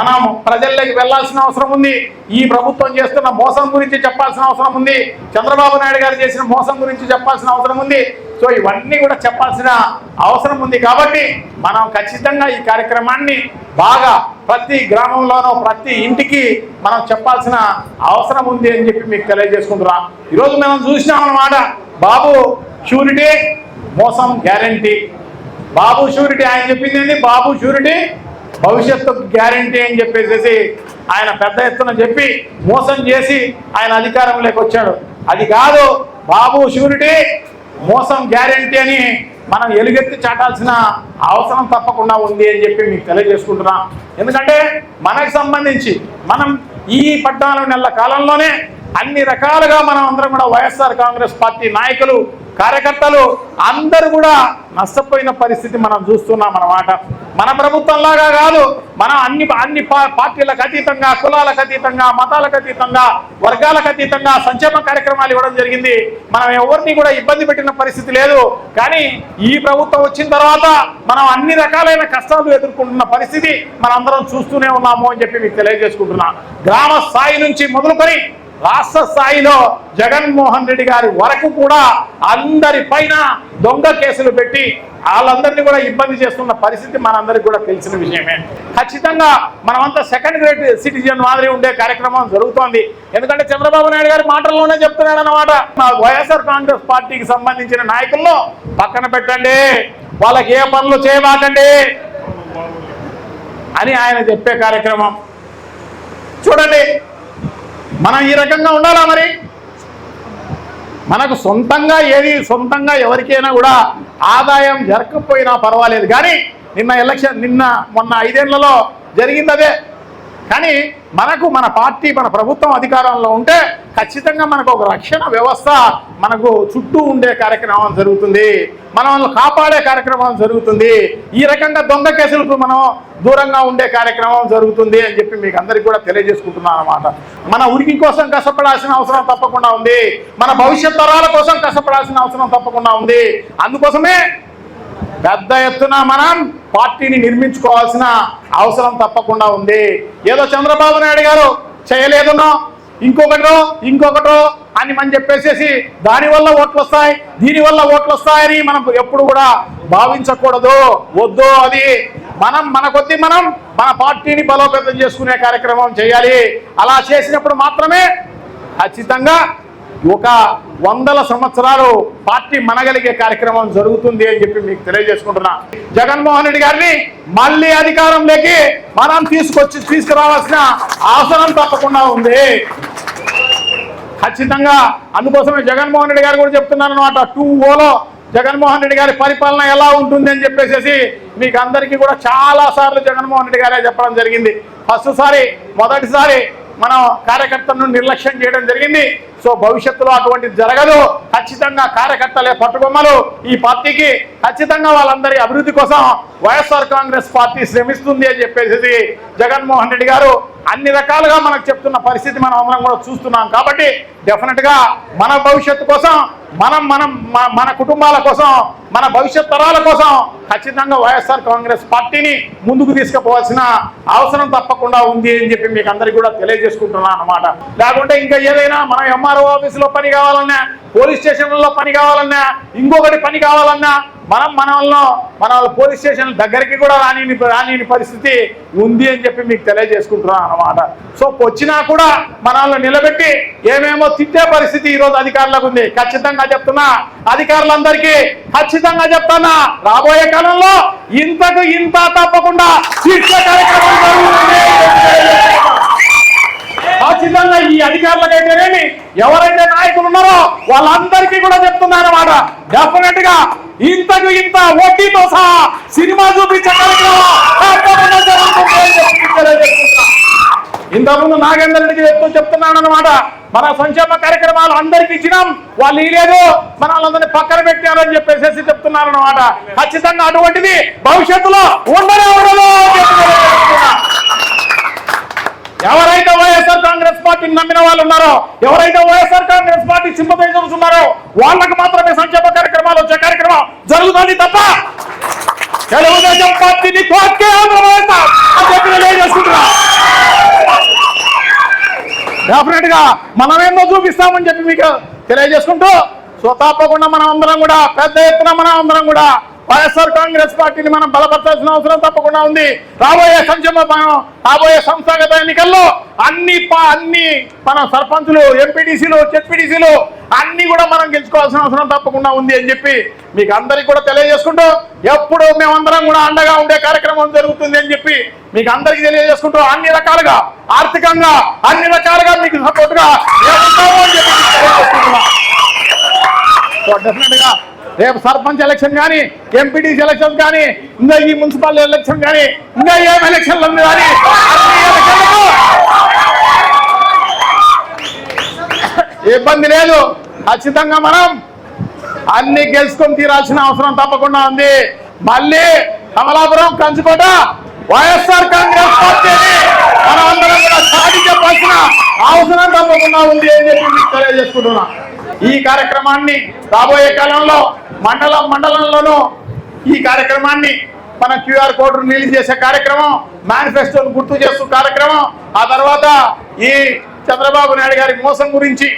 మనం ప్రజల్లోకి వెళ్ళాల్సిన అవసరం ఉంది. ఈ ప్రభుత్వం చేస్తున్న మోసం గురించి చెప్పాల్సిన అవసరం ఉంది. చంద్రబాబు నాయుడు గారు చేసిన మోసం గురించి చెప్పాల్సిన అవసరం ఉంది. సో ఇవన్నీ కూడా చెప్పాల్సిన అవసరం ఉంది కాబట్టి మనం ఖచ్చితంగా ఈ కార్యక్రమాన్ని బాగా ప్రతి గ్రామంలోనూ ప్రతి ఇంటికి మనం చెప్పాల్సిన అవసరం ఉంది అని చెప్పి మీకు తెలియజేసుకుంటున్నాం. ఈరోజు మనం చూసినామన్నమాట బాబు షూరిటీ మోసం గ్యారంటీ. బాబు షూరిటీ ఆయన చెప్పింది బాబు షూరిటీ భవిష్యత్తు గ్యారంటీ అని చెప్పేసి ఆయన పెద్ద ఎత్తున చెప్పి మోసం చేసి ఆయన అధికారంలోకి వచ్చాడు. అది కాదు బాబు షూరిటీ మోసం గ్యారంటీ అని మనం ఎలుగెత్తి చాటాల్సిన అవసరం తప్పకుండా ఉంది అని చెప్పి మీకు తెలియజేసుకుంటున్నాం. ఎందుకంటే మనకు సంబంధించి మనం ఈ పద్నాలుగు నెలల కాలంలోనే అన్ని రకాలుగా మనం అందరం కూడా వైఎస్ఆర్ కాంగ్రెస్ పార్టీ నాయకులు కార్యకర్తలు అందరూ కూడా నష్టపోయిన పరిస్థితి మనం చూస్తున్నాం అన్నమాట. మన ప్రభుత్వంలాగా కాదు మనం అన్ని అన్ని పార్టీలకు అతీతంగా కులాలకు అతీతంగా మతాలకు అతీతంగా వర్గాలకు అతీతంగా సంక్షేమ కార్యక్రమాలు ఇవ్వడం జరిగింది. మనం ఎవరిని కూడా ఇబ్బంది పెట్టిన పరిస్థితి లేదు. కానీ ఈ ప్రభుత్వం వచ్చిన తర్వాత మనం అన్ని రకాలైన కష్టాలు ఎదుర్కొంటున్న పరిస్థితి మనం అందరం చూస్తూనే ఉన్నాము అని చెప్పి మీకు తెలియజేసుకుంటున్నా. గ్రామ స్థాయి నుంచి మొదలుకొని రాష్ట్ర స్థాయిలో జగన్మోహన్ రెడ్డి గారి వరకు కూడా అందరి పైన దొంగ కేసులు పెట్టి వాళ్ళందరినీ కూడా ఇబ్బంది చేస్తున్న పరిస్థితి మనందరికి కూడా తెలిసిన విషయమే. ఖచ్చితంగా మనమంతా సెకండ్ గ్రేడ్ సిటిజన్ మాదిరి ఉండే కార్యక్రమం జరుగుతోంది. ఎందుకంటే చంద్రబాబు నాయుడు గారి మాటల్లోనే చెప్తున్నాడు అనమాట మా వైఎస్ఆర్ కాంగ్రెస్ పార్టీకి సంబంధించిన నాయకుల్లో పక్కన పెట్టండి. వాళ్ళకి ఏ పనులు చేయబాకండి అని ఆయన చెప్పే కార్యక్రమం. చూడండి మనం ఈ రకంగా ఉండాలా మరి? మనకు సొంతంగా ఏది సొంతంగా ఎవరికైనా కూడా ఆదాయం జరగకపోయినా పర్వాలేదు. కానీ నిన్న ఎలక్షన్ నిన్న మొన్న ఐదేళ్ళలో జరిగింది అదే. కానీ మనకు మన పార్టీ మన ప్రభుత్వం అధికారంలో ఉంటే ఖచ్చితంగా మనకు ఒక రక్షణ వ్యవస్థ మనకు చుట్టూ ఉండే కార్యక్రమం జరుగుతుంది. మనల్ని కాపాడే కార్యక్రమం జరుగుతుంది. ఈ రకంగా దొంగ కేసులకు మనం దూరంగా ఉండే కార్యక్రమం జరుగుతుంది అని చెప్పి మీకు అందరికీ కూడా తెలియజేసుకుంటున్నాను అనమాట మన ఉనికి కోసం కష్టపడాల్సిన అవసరం తప్పకుండా ఉంది. మన భవిష్యత్ తరాల కోసం కష్టపడాల్సిన అవసరం తప్పకుండా ఉంది. అందుకోసమే పెద్ద ఎత్తున మనం పార్టీని నిర్మించుకోవాల్సిన అవసరం తప్పకుండా ఉంది. ఏదో చంద్రబాబు నాయుడు గారు చేయలేదునో ఇంకొకటో ఇంకొకటో అని మనం చెప్పేసేసి దానివల్ల ఓట్లు వస్తాయి దీనివల్ల ఓట్లు వస్తాయని మనం ఎప్పుడు కూడా భావించకూడదు. వద్దు అది. మనం మన కొద్ది మనం మన పార్టీని బలోపేతం చేసుకునే కార్యక్రమం చేయాలి. అలా చేసినప్పుడు మాత్రమే ఖచ్చితంగా ఒక వందల సంవత్సరాలు పార్టీ మనగలిగే కార్యక్రమం జరుగుతుంది అని చెప్పి మీకు తెలియజేసుకుంటున్నా. జగన్మోహన్ రెడ్డి గారిని మళ్ళీ అధికారంలోకి మనం తీసుకొచ్చి తీసుకురావాల్సిన అవసరం తప్పకుండా ఉంది. ఖచ్చితంగా అందుకోసమే జగన్మోహన్ రెడ్డి గారు కూడా చెప్తున్నారు అనమాట టూ ఓలో జగన్మోహన్ రెడ్డి గారి పరిపాలన ఎలా ఉంటుంది అని చెప్పేసి మీకు అందరికీ కూడా చాలా సార్లు జగన్మోహన్ రెడ్డి గారే చెప్పడం జరిగింది. ఫస్ట్ సారి మొదటిసారి మనం కార్యకర్తలను నిర్లక్ష్యం చేయడం జరిగింది. సో భవిష్యత్తులో అటువంటిది జరగదు. ఖచ్చితంగా కార్యకర్తలే పట్టుబొమ్మలు. ఈ పార్టీకి ఖచ్చితంగా వాళ్ళందరి అభివృద్ధి కోసం వైఎస్ఆర్ కాంగ్రెస్ పార్టీ శ్రమిస్తుంది అని చెప్పేసి జగన్మోహన్ రెడ్డి గారు అన్ని రకాలుగా మనకు చెప్తున్న పరిస్థితి మనం అందరం కూడా చూస్తున్నాం. కాబట్టి డెఫినెట్గా మన భవిష్యత్తు కోసం మనం మనం మన కుటుంబాల కోసం మన భవిష్యత్ తరాల కోసం ఖచ్చితంగా వైఎస్ఆర్ కాంగ్రెస్ పార్టీని ముందుకు తీసుకుపోవాల్సిన అవసరం తప్పకుండా ఉంది అని చెప్పి మీకు అందరికీ కూడా తెలియజేసుకుంటున్నాను అన్నమాట. లేకుంటే ఇంకా ఏదైనా మనం ఎంఆర్ఓ ఆఫీసులో పని కావాలన్నా పోలీస్ స్టేషన్లలో పని కావాలన్నా ఇంకొకటి పని కావాలన్నా మనం మనల్ని మన పోలీస్ స్టేషన్ దగ్గరికి కూడా రాని రాని పరిస్థితి ఉంది అని చెప్పి మీకు తెలియజేసుకుంటున్నాను అనమాట సో వచ్చినా కూడా మనల్ని నిలబెట్టి ఏమేమో తిట్టే పరిస్థితి ఈరోజు అధికారులకు ఉంది. ఖచ్చితంగా చెప్తున్నా అధికారులందరికీ ఖచ్చితంగా చెప్తున్నా రాబోయే కాలంలో ఇంతకు ఇంత తప్పకుండా శిక్ష కార్యక్రమం ఖచ్చితంగా ఈ అధికారులకైతేనేమి ఎవరైతే నాయకులు ఉన్నారో వాళ్ళందరికీ కూడా చెప్తున్నారన్నమాట డెఫినెట్గా ఇంతకు ఇంత వడ్డీతో సహా సినిమా చూపించే ఇంతకుముందు నాగేందర్ రెడ్డికి చెప్తూ చెప్తున్నాను అనమాట మన సంక్షేమ కార్యక్రమాలు అందరికి ఇచ్చినాం వాళ్ళు ఇలేదు మన వాళ్ళందరినీ పక్కన పెట్టారు అని చెప్పేసి చెప్తున్నారు అనమాట ఖచ్చితంగా అటువంటిది భవిష్యత్తులో ఉండనే ఉండదు ఎవరైతే వైఎస్ఆర్ కాంగ్రెస్ పార్టీని నమ్మిన వాళ్ళు ఉన్నారో ఎవరైతే వైఎస్ఆర్ కాంగ్రెస్ పార్టీ సింపథైజర్స్ ఉన్నారో వాళ్ళకి మాత్రమే సంక్షేమ పార్టీని డెఫినెట్గా మనమేందో చూపిస్తామని చెప్పి మీకు తెలియజేసుకుంటూ సో తప్పకుండా మనం అందరం కూడా పెద్ద ఎత్తున మనం అందరం కూడా వైఎస్ఆర్ కాంగ్రెస్ పార్టీని మనం బలపరచాల్సిన అవసరం తప్పకుండా ఉంది. రాబోయే సంక్షేమ రాబోయే సంస్థాగత ఎన్నికల్లో అన్ని అన్ని మన సర్పంచులు ఎంపీడీసీలు జెడ్పీటీసీలు అన్ని కూడా మనం గెలుచుకోవాల్సిన అవసరం తప్పకుండా ఉంది అని చెప్పి మీకు అందరికి కూడా తెలియజేసుకుంటూ ఎప్పుడు మేమందరం కూడా అండగా ఉండే కార్యక్రమం జరుగుతుంది అని చెప్పి మీకు అందరికీ తెలియజేసుకుంటూ అన్ని రకాలుగా ఆర్థికంగా అన్ని రకాలుగా మీకు సపోర్ట్గా మేము ఉంటాము అని చెప్పి డెఫినెట్గా రేపు సర్పంచ్ ఎలక్షన్ కానీ ఎంపీటీసీ ఎలక్షన్ కానీ ఇంకా ఈ మున్సిపల్ ఎలక్షన్ కానీ ఇంకా ఏం ఎలక్షన్లు ఉంది కానీ ఇబ్బంది లేదు. ఖచ్చితంగా మనం అన్ని గెలుచుకొని తీరాల్సిన అవసరం తప్పకుండా ఉంది. మళ్ళీ కమలాపురం కంచుకోట వైఎస్ఆర్ కాంగ్రెస్ పార్టీని మనం అందరం కూడా సాధించవలసిన అవసరం తప్పకుండా ఉంది అని చెప్పి మీకు తెలియజేసుకుంటున్నా. ఈ కార్యక్రమాన్ని రాబోయే కాలంలో మండలం మండలంలోనూ ఈ కార్యక్రమాన్ని మన క్యూఆర్ కోడ్ రిలీజ్ చేసే కార్యక్రమం మేనిఫెస్టోను గుర్తు చేస్తూ కార్యక్రమం ఆ తర్వాత ఈ చంద్రబాబు నాయుడు గారి మోసం గురించి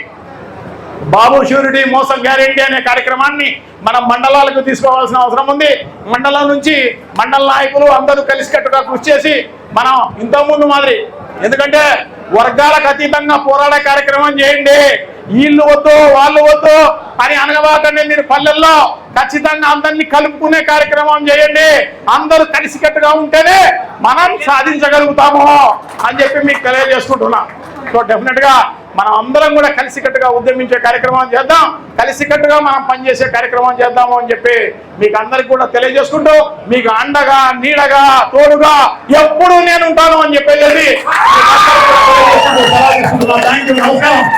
బాబు షూరిటీ మోసం గ్యారెంటీ అనే కార్యక్రమాన్ని మనం మండలాలకు తీసుకోవాల్సిన అవసరం ఉంది. మండలం నుంచి మండల నాయకులు అందరూ కలిసికట్టుగా కృషి చేసి మనం ఇంతకుముందు మాదిరి ఎందుకంటే వర్గాలకు అతీతంగా పోరాడే కార్యక్రమం చేయండి. వీళ్ళు వద్దు వాళ్ళు వద్దు అని అనగబాకండి. మీరు పల్లెల్లో ఖచ్చితంగా అందరినీ కలుపుకునే కార్యక్రమం చేయండి. అందరూ కలిసికట్టుగా ఉంటేనే మనం సాధించగలుగుతాము అని చెప్పి మీకు తెలియజేసుకుంటున్నాం. సో డెఫినెట్గా మనం అందరం కూడా కలిసికట్టుగా ఉద్యమించే కార్యక్రమం చేద్దాం. కలిసికట్టుగా మనం పనిచేసే కార్యక్రమం చేద్దాము అని చెప్పి మీకు అందరికి కూడా తెలియజేసుకుంటూ మీకు అండగా నీడగా తోడుగా ఎప్పుడు నేను ఉంటాను అని చెప్పేసి